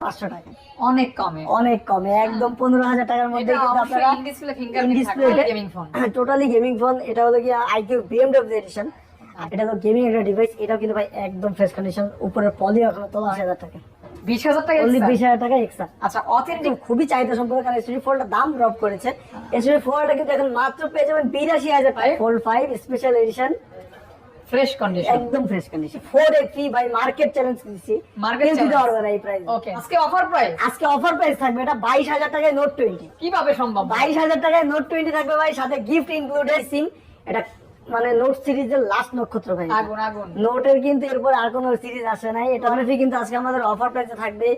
পাঁচশো টাকা। অনেক কমে। অনেক কমে একদম পনেরো হাজার টাকার মধ্যে কিন্তু আপনারা display gaming phone totally gaming phone এটা হলো কি আইকিউ বিএমডব্লিউ এডিশন এটা হলো গেমিং একটা ডিভাইস এটাও কিন্তু ভাই একদম ফ্রেশ কন্ডিশন উপরের পলি এখনও তোলা আশি হাজার টাকা। বিশ হাজার টাকা অনলি বিশ হাজার টাকা এক্সট্রা আচ্ছা অথেন্টিক খুবই চাহিদা সম্পর্কে কারণ ফোরটা দাম ড্রপ করেছে। ফোরটা কিন্তু এখন মাত্র পেয়ে যাবেন বিরাশি হাজার টাকা। Four five special edition fresh condition একদম ফ্রেশ কন্ডিশন ভাই মার্কেট চ্যালেঞ্জ এই প্রাইস ওকে আজকে অফার প্রাইস আজকে অফার প্রাইস থাকবে এটা বাইশ হাজার টাকায় নোট টোয়েন্টি কীভাবে সম্ভব? বাইশ হাজার টাকায় নোট টোয়েন্টি থাকবে ভাই সাথে গিফট ইনক্লুডেড সিম এটা মানে নোট সিরিজের লাস্ট নক্ষত্র ভাই। আগুন আগুন। নোটের কিন্তু এরপর আর কোনো সিরিজ আসে নাই। এটা কিন্তু আজকে আমাদের অফার প্রাইসে থাকবে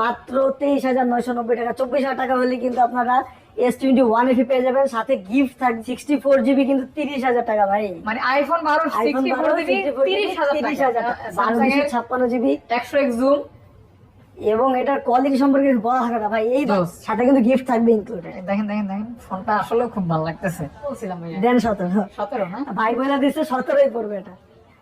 মাত্র তেইশ হাজার নয়শো নব্বই টাকা। চব্বিশ হাজার টাকা হলে কিন্তু আপনারা এস টোয়েন্টি ওয়ান এফি পেয়ে যাবেন সাথে গিফট থাকবে সিক্সটি ফোর জিবি কিন্তু তিরিশ হাজার টাকা ভাই। মানে আইফোন বারো আইফোন জিবি তিরিশ হাজার বারো দুশো ছাপ্পান্ন জিবি একশো এক জুম এবং এটার কোয়ালিটি সম্পর্কে বলা থাকে না ভাই। এই। সাথে কিন্তু গিফট থাকবে ইনক্লুডেড দেখেন দেখেন দেখেন ফোনটা আসলে খুব ভালো লাগতেছে। বলছিলাম দেন সতেরো। সতেরো না? ভাই বলে দিচ্ছে সতেরোই পড়বে এটা।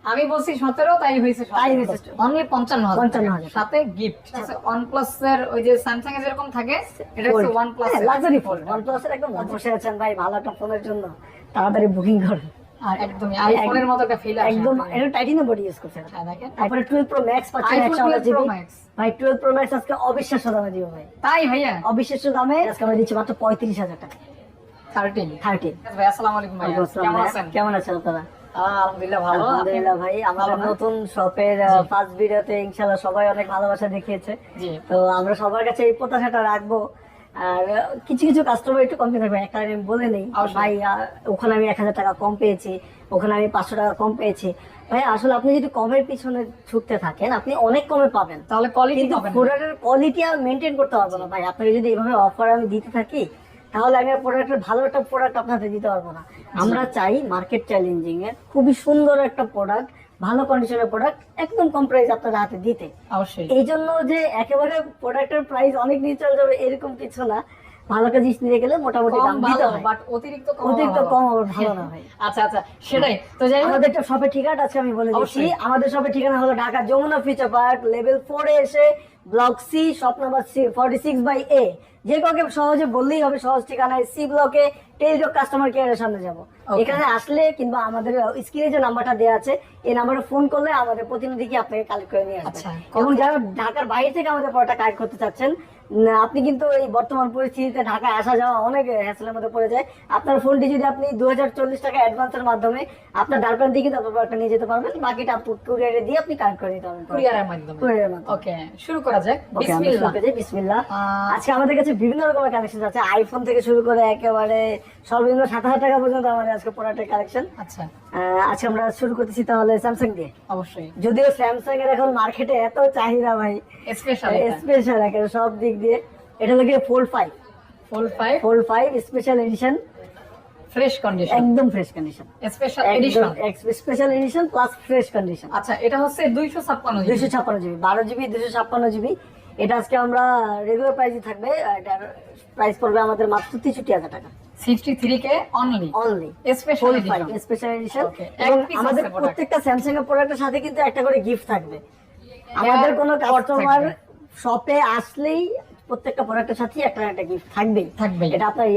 আমি বলছি সতেরো তাই হয়েছে তাই হয়েছে। অনলি পঞ্চান্ন হাজার। 55,000 সাথে গিফট ওয়ান প্লাস এর ওই যে স্যামসাং এর যেরকম থাকে এটা হচ্ছে ওয়ান প্লাস লাক্সারি ফোন ওয়ান প্লাসের একদম বসে আছেন ভাই ভালো একটা ফোনের জন্য। তাড়াতাড়ি বুকিং করুন। আর একদমই আইফোনের মতো একটা ফিল একদম এটা টাইটানিয়াম বডি ইউজ করছে দেখেন। তারপরে 12 প্রো ম্যাক্স পাচ্ছেন 128 জিবি ভাই 12 প্রো ম্যাক্স আজকে অবিশ্বাস্য দামে দিব ভাই। তাই ভাইয়া? অবিশ্বাস্য দামে আজকে আমরা দিচ্ছি মাত্র 35000 টাকা। থার্টিন 13 ভাই আসসালামু আলাইকুম কেমন আছেন? কেমন আছেন আপনারা? আলহামদুলিল্লাহ ভালো। আলহামদুলিল্লাহ ভাই আমাদের নতুন শপের ফার্স্ট ভিডিওতে ইনশাআল্লাহ সবাই অনেক ভালোবাসা দেখিয়েছে। তো আমরা সবার কাছে এই প্রত্যাশাটা রাখব। আর কিছু কিছু কাস্টমার একটু একটা আমি বলে নেই। ভাই ওখানে আমি এক হাজার টাকা কম পেয়েছি ওখানে আমি পাঁচশো টাকা কম পেয়েছি। ভাই আসলে আপনি যদি কমের পিছনে ছুটতে থাকেন আপনি অনেক কমে পাবেন। তাহলে কোয়ালিটি প্রোডাক্টের কোয়ালিটি আর মেনটেন করতে পারব না। ভাই আপনাকে যদি এইভাবে অফার আমি দিতে থাকি তাহলে আমি প্রোডাক্টের ভালো একটা প্রোডাক্ট আপনাকে দিতে পারব না। আমরা চাই মার্কেট চ্যালেঞ্জিং এর খুবই সুন্দর একটা প্রোডাক্ট ভালো কন্ডিশনের প্রোডাক্ট একদম কম প্রাইস আপনার হাতে দিতে। অবশ্যই। এই জন্য যে একেবারে প্রোডাক্টের প্রাইস অনেক নিচে চলে যাবে এরকম কিছু না। ভালো জিনিস নিয়ে গেলে মোটামুটি দাম দিতে হয়। বাট অতিরিক্ত কম অতিরিক্ত কম আবার ভালো না ভাই। আচ্ছা আচ্ছা সেটাই। তো যাই আমাদের শপের ঠিকানা আছে আমি বলে দিচ্ছি। আমাদের শপের ঠিকানা হলো Dhaka Jamuna feature park level ফোরে এসে block C shop number forty six by A যে কাউকে সহজে বললেই হবে সহজ ঠিকানায় সি ব্লকে টেলিটক কাস্টমার কেয়ারের সামনে যাব। এখানে আসলে কিংবা আমাদের স্ক্রিনে যে নাম্বারটা দেওয়া আছে এই নাম্বারে ফোন করলে আমাদের প্রতিনিধিকে আপনাকে কালেক্ট করে নিয়ে আসবে? আচ্ছা, এবং যারা ঢাকার বাইরে থেকে আমাদের পড়াটা কালেক্ট করতে চাচ্ছেন আপনি কিন্তু এই বর্তমান পরিস্থিতিতে ঢাকায় আসা যাওয়া অনেক হ্যাসেলের মধ্যে পড়ে যায়। আপনার ফোনটি যদি আপনি দু হাজার চল্লিশ টাকা অ্যাডভান্সের মাধ্যমে আপনার ডালপান দিয়ে কিন্তু আপনার প্রোডাক্টটা নিয়ে যেতে পারবেন বাকিটা কুরিয়ারে দিয়ে আপনি কালেক্ট করে নিতে পারবেন কুরিয়ারের মাধ্যমে। কুরিয়ারের মাধ্যমে। ওকে শুরু করা যাক। বিসমিল্লাহ। বিসমিল্লাহ। আজকে আমাদের কাছে বিভিন্ন রকমের কালেকশন আছে। আইফোন থেকে শুরু করে একেবারে সর্বনিম্ন সাত হাজার টাকা পর্যন্ত আমাদের আজকে প্রোডাক্টের কালেকশন আচ্ছা। আজকে আমরা শুরু করতেছি তাহলে স্যামসাং দিয়ে। অবশ্যই। যদিও স্যামসাং এর এখন মার্কেটে এত চাহিদা ভাই স্পেশাল স্পেশাল একেবারে সব দিক দিয়ে। এটা হলো গিয়ে fold five full five fold five special edition fresh condition একদম fresh condition special edition special edition plus fresh condition আচ্ছা এটা হচ্ছে দুইশো ছাপ্পান্ন দুইশো ছাপ্পান্ন জিবি বারো জিবি দুশো ছাপ্পান্ন জিবি। এটা আজকে আমরা রেগুলার প্রাইসে থাকবে এটার প্রাইস পড়বে আমাদের মাত্র তেষট্টি হাজার টাকা। Sixty three K only only special edition special edition এবং আমাদের প্রত্যেকটা স্যামসাং এর প্রোডাক্টের সাথে কিন্তু একটা করে গিফট থাকবে। আমাদের কোনো কাস্টমার শপে আসলেই প্রত্যেকটা প্রোডাক্টের একটা একটা গিফট থাকবেই। থাকবেই। এটা আপনার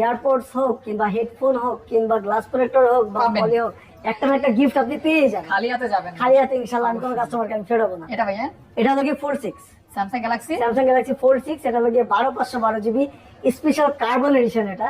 হোক কিংবা হেডফোন হোক কিংবা গ্লাস প্রোটেক্টর হোক বা। পলি হোক একটা না একটা গিফট আপনি পেয়ে যাবেন। খালি হাতে যাবেন। খালি হাতে ইনশাল্লাহ আমি কোনো কাস্টমারকে আমি ফেরাবো না। এটা ভাইয়া? এটা হলো four six Samsung Galaxy Samsung Galaxy four six এটা হলো বারো পাঁচশো বারো জিবি স্পেশাল কার্বন এডিশন এটা।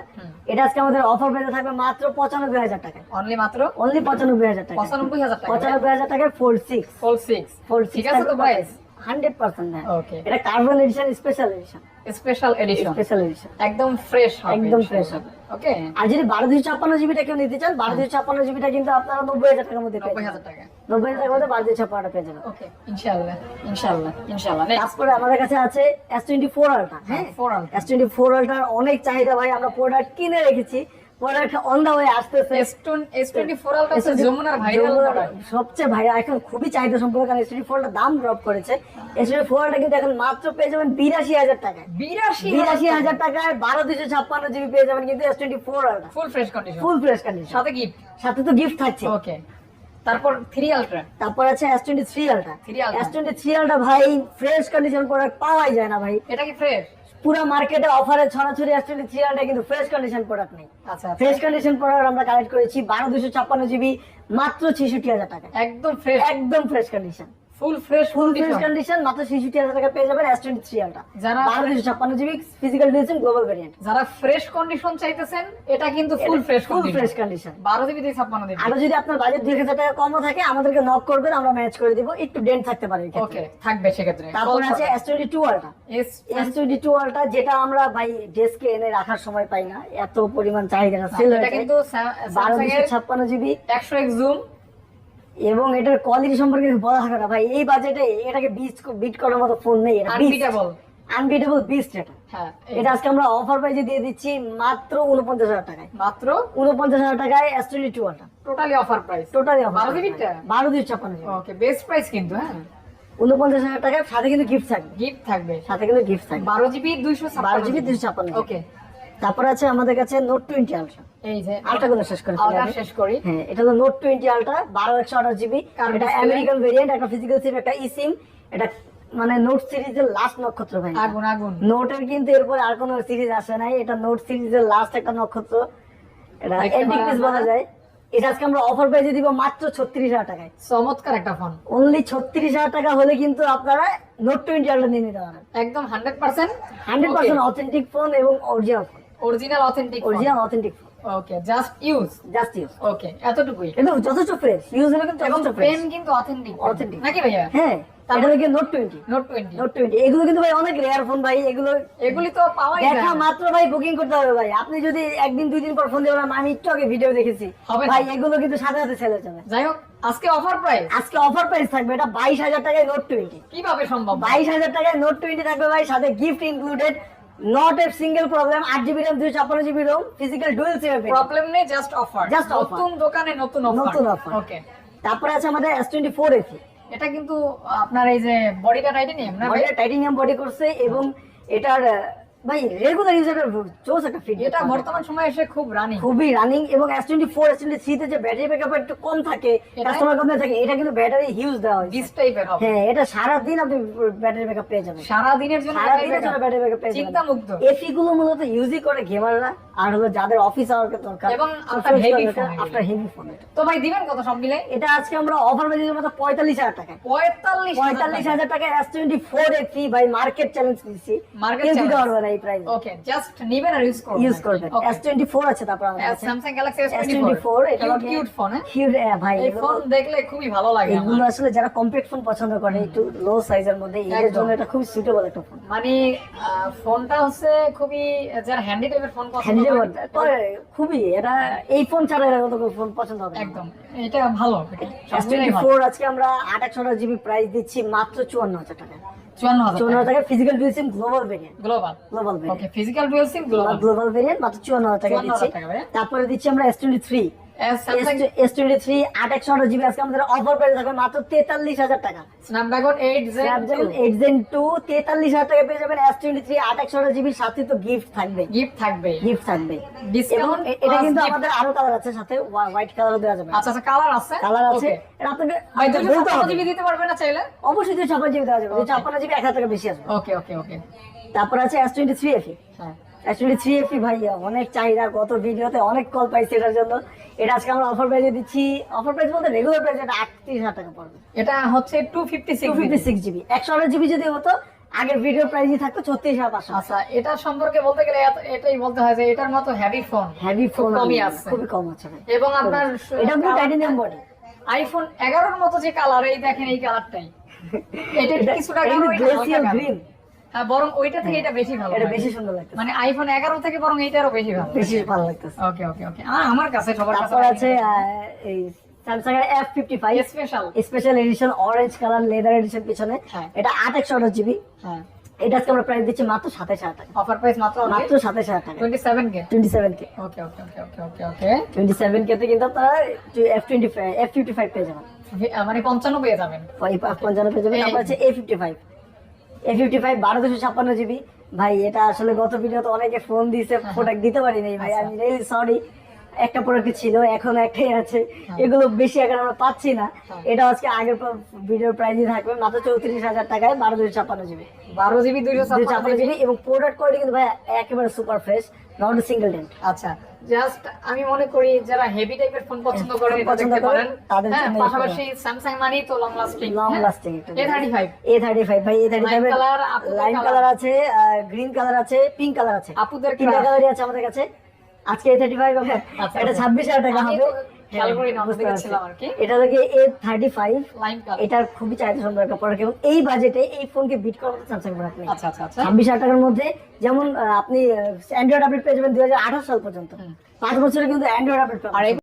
এটা আজকে আমাদের অফার পেতে থাকবে মাত্র পঁচানব্বই হাজার টাকায়। অনলি মাত্র? অনলি পঁচানব্বই হাজার টাকা পঁচানব্বই হাজার টাকা পঁচানব্বই হাজার টাকায় four six fold six four ঠিক আছে তো প্রাইস হান্ড্রেড পার্সেন্ট ওকে এটা carbon edition special edition special edition special edition একদম ফ্রেশ একদম fresh হবে। ওকে? আর যদি বারো দুশো ছাপ্পান্ন জিবিটা কেউ নিতে চান বারো দুশো ছাপ্পান্ন জিবিটা কিন্তু আপনারা নব্বই হাজার টাকার মধ্যে নব্বই হাজার টাকা। নব্বই হাজার টাকার মধ্যে বারো দুশো ছাপ্পান্ন পেয়ে যাবেন। ওকে ইনশাল্লাহ ইনশাল্লাহ ইনশাআল্লাহ। তারপরে আমাদের কাছে আছে এস টোয়েন্টি ফোর আলটা হ্যাঁ? এস টোয়েন্টি ফোর আলটার অনেক চাহিদা ভাই আমরা প্রোডাক্ট কিনে রেখেছি। এস টোয়েন্টি ফোর আলটা হচ্ছে যমুনার ভাইরাল যমুনার প্রোডাক্ট সবচেয়ে ভাই এখন খুবই চাহিদা সম্পর্কে কারণ এসটি ফোরটা দাম ড্রপ করেছে। এসটি ফোরটা কিন্তু এখন মাত্র পেয়ে যাবেন বিরাশি হাজার টাকায়। বিরাশি বিরাশি হাজার টাকায় বারো দুশো ছাপ্পান্ন জিবি পেয়ে যাবেন কিন্তু S twenty four full fresh condition full fresh condition সাথে গিফট সাথে তো গিফট থাকছে। ওকে তারপর থ্রি আলট্রা তারপর আছে S twenty three ultra S twenty three ultra ভাই ফ্রেশ কন্ডিশন প্রোডাক্ট পাওয়াই যায় না ভাই। এটা কি ফ্রেশ পুরো মার্কেটে অফারে ছড়াছড়ি এস থ্রি হান্ড্রেড কিন্তু ফ্রেশ কন্ডিশন প্রোডাক্ট নেই। আচ্ছা ফ্রেশ কন্ডিশন প্রোডাক্ট আমরা কালেক্ট করেছি বারো দুশো ছাপ্পান্ন জিবি মাত্র ছেষট্টি হাজার টাকা একদম ফ্রেশ একদম fresh condition full fresh full fresh condition মাত্র টাকা পেয়ে যাবেন আলটা যারা- বারো দুশো ছাপ্পান্ন GB physical duration global variant যারা ফ্রেশ কন্ডিশন চাইতেছেন এটা কিন্তু full fresh full fresh condition বারো জিবি দিয়ে ছাপ্পান্ন দিবি আরও যদি আপনার বাজেট দুই হাজার টাকা কমও থাকে আমাদেরকে নক করবেন আমরা ম্যাচ করে দিব। একটু ডেন্ট থাকতে পারে ওকে থাকবে সেক্ষেত্রে। তারপর আছে S twenty two ultra S S twenty two ultra যেটা আমরা ভাই ডেস্কে এনে রাখার সময় পাই না। এত পরিমাণ চাহিদা সেল এটা কিন্তু বারো স্যামসাং দুশো এর ছাপ্পান্ন জিবি একশো এক্স জুম এবং এটার কোয়ালিটি সম্পর্কে বলা থাকে না। ভাই এই বাজেটে এটাকে বিট বিট করার মতো ফোন নেই। এটা আনবিটেবল আনবিটেবল বিস্ট এটা। হ্যাঁ এটা আজকে আমরা অফার প্রাইজে দিয়ে দিচ্ছি মাত্র উনপঞ্চাশ হাজার টাকায়। মাত্র? উনপঞ্চাশ হাজার টাকায় S twenty two ultra totally offer price totally offer বারো জিবিটা বারো দুশো ছাপ্পান্ন ওকে বেস্ট প্রাইস কিন্তু হ্যাঁ। উনপঞ্চাশ হাজার টাকায় সাথে কিন্তু গিফট থাকবে। গিফট থাকবে। সাথে কিন্তু গিফট থাকবে। বারো জিবি দুইশো বারো জিবি দুশো ছাপ্পান্ন ওকে তারপর আছে আমাদের কাছে নোট টোয়েন্টি আলট্রা এই যে আলট্রা শেষ করে আলট্রা শেষ করি। হ্যাঁ এটা হলো নোট টোয়েন্টি আলট্রা বারো একশো আঠাশ জিবি এটা আমেরিকান ভেরিয়েন্ট একটা ফিজিক্যাল সিম একটা ই এটা মানে নোট সিরিজের লাস্ট নক্ষত্র ভাই। আগুন আগুন। নোটের কিন্তু এরপরে আর কোনো সিরিজ আসে নাই। এটা নোট সিরিজের লাস্ট একটা নক্ষত্র। এটা এন্টিক পিস বলা যায়। এটা আজকে আমরা অফার প্রাইসে দিব মাত্র ছত্রিশ হাজার টাকায়। চমৎকার একটা ফোন অনলি ছত্রিশ হাজার টাকা হলে কিন্তু আপনারা নোট টোয়েন্টি আলট্রা নিয়ে নিতে পারেন। একদম hundred percent hundred percent authentic phone এবং original phone original authentic original authentic phone okay just use just use okay এতটুকুই। কিন্তু যথেষ্ট ফ্রেশ ইউজ হলে কিন্তু যথেষ্ট পেন কিন্তু অথেন্টিক Authentic। নাকি ভাইয়া? হ্যাঁ তারপরে কি Note twenty Note twenty Note twenty এগুলো কিন্তু ভাই অনেক রেয়ার ফোন ভাই এগুলো এগুলি তো পাওয়াই যায় দেখা মাত্র ভাই বুকিং করতে হবে ভাই। আপনি যদি একদিন দুই দিন পর ফোন দিবেন আমি একটু আগে ভিডিও দেখেছি। ভাই এগুলো কিন্তু সাথে সাথে সেল হয়ে যাবে। যাই হোক আজকে অফার প্রাইস আজকে অফার প্রাইস থাকবে এটা বাইশ হাজার টাকায় নোট টোয়েন্টি কীভাবে সম্ভব? বাইশ হাজার টাকায় নোট টোয়েন্টি থাকবে ভাই সাথে gift included not a single problem আট জিবি র্যাম দুই ছাপ্পান্ন GB ROM physical dual SIM problem নেই জাস্ট অফার জাস্ট নতুন দোকানে নতুন নতুন offer। ওকে তারপরে আছে আমাদের এস টোয়েন্টি ফোর এসি এটা কিন্তু আপনার এই যে বডিটা টাইটেনিয়াম না? বডিটা টাইটেনিয়াম বডি করছে এবং এটার ভাই রেগুলার ইউজারের একটা ফিট এটা বর্তমান সময়ে এসে খুব রানিং খুবই রানিং এবং S twenty four S twenty থ্রিতে যে ব্যাটারি ব্যাকআপ একটু কম থাকে কাস্টমার কম থাকে এটা কিন্তু ব্যাটারি হিউজ দেওয়া টাইপের হবে হ্যাঁ এটা আপনি ব্যাটারি ব্যাকআপ পেয়ে যাবেন। সারা দিনের জন্য জন্য ব্যাটারি ব্যাকআপ পেয়ে চিন্তা মুক্ত এসি গুলো মূলত ইউজই করে গেমাররা আর হলো যাদের অফিস আওয়ার দরকার এবং heavy phone এগুলো। আফটার হেভি ফোন তো ভাই দিবেন কত সব মিলে? এটা আজকে আমরা অফার পেয়ে মতো পঁয়তাল্লিশ হাজার টাকায় পঁয়তাল্লিশ পঁয়তাল্লিশ হাজার টাকা এস টোয়েন্টি ফোর এফি ভাই মার্কেট চ্যালেঞ্জ দিচ্ছি কেউ দিতে। না এই প্রাইস ওকে জাস্ট নিবেন আর ইউজ করবেন। ইউজ করবেন। এস টোয়েন্টি ফোর আছে তারপর আমাদের কাছে। এস টোয়েন্টি ফোর এটা কিউট ফোন কিউট ভাই এই ফোন দেখলে খুবই ভালো লাগে এগুলো আসলে যারা কম্প্যাক্ট ফোন পছন্দ করে একটু লো সাইজের মধ্যে একদম। জন্য এটা খুবই সুইটেবল একটা ফোন মানে ফোনটা হচ্ছে খুবই যারা হ্যান্ডি টাইপের ফোন পছন্দ করে খুবই এটা এই ফোন ছাড়া এর মতো ফোন পছন্দ হবে একদম এটা ভালো এস টোয়েন্টি ফোর আজকে আমরা আট একশো জিবি প্রাইস দিচ্ছি মাত্র চুয়ান্ন হাজার টাকা ফিজিক্যাল গ্লোবাল ফিজিক্যাল গ্লোবাল টাকা দিচ্ছি। তারপরে দিচ্ছি আমরা S23 মাত্র তেতাল্লিশ হাজার টাকা। Snapdragon eight Snapdragon eight gen two তেতাল্লিশ হাজার টাকা পেয়ে যাবেন এস টোয়েন্টি থ্রি আট একশো জিবি সাথে তো গিফট থাকবে। গিফট থাকবে। গিফট থাকবে ডিসকাউন্ট এটা কিন্তু আমাদের আরও কালার আছে সাথে হোয়াইট কালারও দেওয়া যাবে। আচ্ছা আচ্ছা কালার আছে? কালার আছে। এটা আপনাকে ছাপ্পান্ন জিবি দিতে না চাইলে? অবশ্যই ছাপ্পান্ন জিবি দেওয়া যাবে। ছাপ্পান্ন জিবি এক হাজার টাকা বেশি আসবে। ওকে ওকে ওকে তারপর আছে এস টোয়েন্টি থ্রি এফি হ্যাঁ। অ্যাকচুয়ালি থ্রি এফি ভাই অনেক চাহিদা গত ভিডিওতে অনেক কল পাইছি এটার জন্য। এটা আজকে আমরা অফার প্রাইজে দিচ্ছি অফার প্রাইস বলতে রেগুলার প্রাইস এটা আটত্রিশ হাজার টাকা পড়বে। এটা হচ্ছে two fifty six fifty six GB একশো আঠাশ জিবি যদি হতো আগের ভিডিও প্রাইসই থাকতো ছত্রিশ হাজার পাঁচশো আচ্ছা এটা সম্পর্কে বলতে গেলে এটাই বলতে হয় যে এটার মতো হেভি ফোন হেভি খুব ফোন কমই আছে। খুবই কম আছে এবং আপনার এটা কিন্তু টাইটেনিয়াম বডি আইফোন এগারোর মতো যে কালার এই দেখেন এই কালারটাই এটা কিছুটা এটা গাঢ়, বরং ওইটা থেকে এটা বেশি ভালো এটা বেশি সুন্দর লাগতেছে। মানে আইফোন এগারো থেকে বরং বেশি ভালো বেশি ভালো লাগতেছে। ওকে ওকে ওকে আমার কাছে সবার কাছে আছে এই স্যামসাং এর F fifty five special special edition orange colour leather edition পিছনে। হ্যাঁ। এটা আট একশো আঠাশ জিবি হ্যাঁ। এটা আজকে আমরা প্রাইস দিচ্ছি মাত্র সাতাশ হাজার টাকা। অফার প্রাইস মাত্র মাত্র সাতাশ হাজার টাকা। Twenty seven K twenty seven K okay okay okay okay okay okay twenty seven K তে কিন্তু আপনারা F twenty five F fifty five পেয়ে যাবেন। মানে পঞ্চান্ন পেয়ে যাবেন। পঞ্চান্ন পেয়ে যাবেন আছে A fifty five A fifty five বারো দুশো ছাপ্পান্ন জিবি ভাই, এটা আসলে গত ভিডিওতে অনেকে ফোন দিয়েছে প্রোডাক্ট দিতে পারিনি ভাই। আমি রিয়েলি সরি একটা প্রোডাক্ট ছিল এখন একটাই আছে। হ্যাঁ। এগুলো বেশি এখন আমরা পাচ্ছি না। হ্যাঁ। এটা আজকে আগের ভিডিওর প্রাইসই থাকবে মাত্র চৌত্রিশ হাজার টাকায় বারো দুশো ছাপ্পান্ন জিবি। বারো জিবি দুশো ছাপ্পান্ন জিবি। এবং প্রোডাক্ট কোয়ালিটি কিন্তু ভাই একেবারে super fresh not single dent আচ্ছা জাস্ট আমি মনে করি যারা হেভি টাইপের ফোন পছন্দ করেন পছন্দ করেন, তাদের হ্যাঁ জন্য পাশাপাশি স্যামসাং তো long lasting long lasting A thirty five A thirty five ভাই লাইন কালার আছে গ্রিন কালার আছে পিঙ্ক কালার আছে। আপুদের তিনটা কালারই আছে আমাদের কাছে। আজকে থার্টি ফাইভ হবে। আচ্ছা, এটা আচ্ছা। ছাব্বিশ হাজার টাকা হবে। এটা এ থার্টি ফাইভ এটার খুবই চাহিদা সম্পর্ক একটা প্রোডাক্ট এবং এই বাজেটে এই ফোনকে বিট করার মতো স্যামসাং প্রোডাক্ট নেই। আচ্ছা ছাব্বিশ হাজার টাকার মধ্যে যেমন আপনি অ্যান্ড্রয়েড আপডেট পেয়ে যাবেন দুই হাজার আঠারো সাল পর্যন্ত। পাঁচ বছরে কিন্তু অ্যান্ড্রয়েড আপডেট আর পাবেন